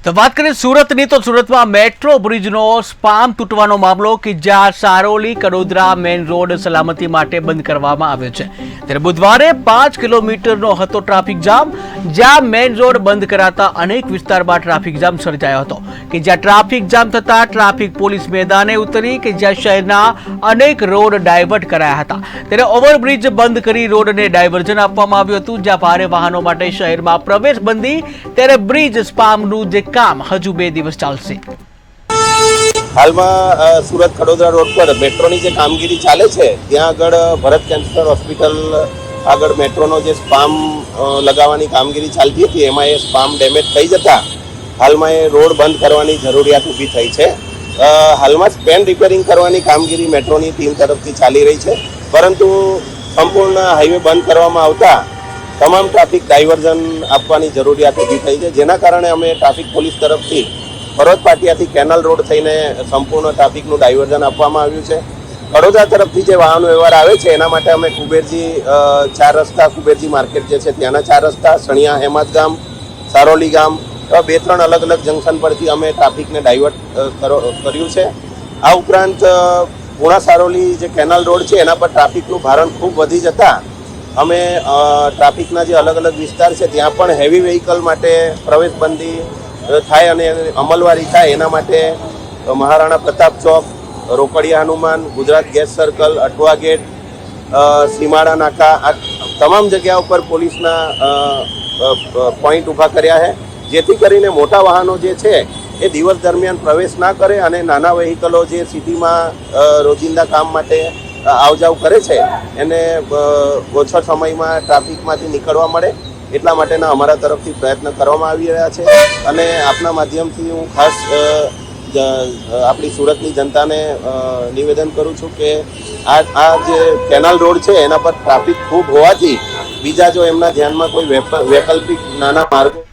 તો વાત કરીએ સુરતની, તો સુરતમાં મેટ્રો બ્રિજનો સ્પામ તૂટવાનો મામલો કે જ્યાં સારોલી, કડોદરા મેઇન રોડ સલામતી માટે બંધ કરવામાં આવ્યો છે. ત્યારે બુધવારે પાંચ કિલોમીટરનો હતો ટ્રાફિક જામ, જ્યાં મેઇન રોડ બંધ કરાતા અનેક વિસ્તારમાં ટ્રાફિક જામ સર્જાયો હતો. કે જ્યાં ટ્રાફિક જામ થતા ટ્રાફિક પોલીસ મેદાને ઉતરી કે જ્યાં શહેરના અનેક રોડ ડાયવર્ટ કરાયા હતા. ત્યારે ઓવરબ્રિજ બંધ કરી રોડને ડાયવર્ઝન આપવામાં આવ્યું હતું, જ્યાં ભારે વાહનો માટે શહેરમાં પ્રવેશ બંધી, ત્યારે બ્રિજ સ્પામનું જે કામ હજુ બે દિવસ ચાલશે. હાલમાં સુરત ખડોદરા રોડ પર મેટ્રોની જે કામગીરી ચાલે છે, ત્યાં આગળ ભરત કેન્સર હોસ્પિટલ આગળ મેટ્રોનો જે સ્પામ લગાવવાની કામગીરી ચાલતી હતી, એમાં એ સ્પામ ડેમેજ થઈ જતા હાલમાં એ રોડ બંધ કરવાની જરૂરિયાત ઊભી થઈ છે. હાલમાં સ્પેન રિપેરિંગ કરવાની કામગીરી મેટ્રોની ટીમ તરફથી ચાલી રહી છે, પરંતુ સંપૂર્ણ હાઈવે બંધ કરવામાં આવતા તમામ ટ્રાફિક ડાયવર્ઝન આપવાની જરૂરિયાત ઊભી થઈ છે. જેના કારણે અમે ટ્રાફિક પોલીસ તરફથી પર્વત પાટિયાથી કેનલ રોડ થઈને સંપૂર્ણ ટ્રાફિકનું ડાયવર્ઝન આપવામાં આવ્યું છે. વડોદરા તરફથી જે વાહન વ્યવહાર આવે છે, એના માટે અમે કુબેરજી ચાર રસ્તા કુબેરજી માર્કેટ જે છે, ત્યાંના ચાર રસ્તા, સણિયા હેમાદ ગામ, સારોલી ગામ, એવા બે ત્રણ અલગ અલગ જંકશન પરથી અમે ટ્રાફિકને ડાયવર્ટ કરો- કર્યું છે. આ ઉપરાંત પુણા સારોલી જે કેનલ રોડ છે, એના પર ટ્રાફિકનું ભારણ ખૂબ વધી જતા અમે ટ્રાફિકના જે અલગ અલગ વિસ્તાર છે, ત્યાં પણ હેવી વ્હીકલ માટે પ્રવેશબંધી થાય અને અમલવારી થાય એના માટે મહારાણા પ્રતાપ ચોક, Rokadiya Hanuman, Gujarat gas circle Athwa gate Simada નાકા, આ તમામ જગ્યા ઉપર પોલીસના પોઈન્ટ ઊભા કર્યા છે. જેથી કરીને મોટા વાહનો જે છે, એ દિવસ દરમિયાન પ્રવેશ ના કરે અને નાના વ્હીકલો જે સિટીમાં રોજિંદા કામ માટે આવ જાવ કરે છે એને ઓછા સમયમાં ટ્રાફિકમાંથી નીકળવા મળે એટલા માટેના અમારા તરફથી પ્રયત્ન કરવામાં આવી રહ્યા છે અને આપના માધ્યમથી હું ખાસ આપણી સુરતની જનતાને નિવેદન કરું છું કે આ આ જે કેનાલ રોડ છે એના પર ટ્રાફિક ખૂબ હોવાથી બીજા જો એમના ધ્યાનમાં કોઈ વૈકલ્પિક નાના માર્ગો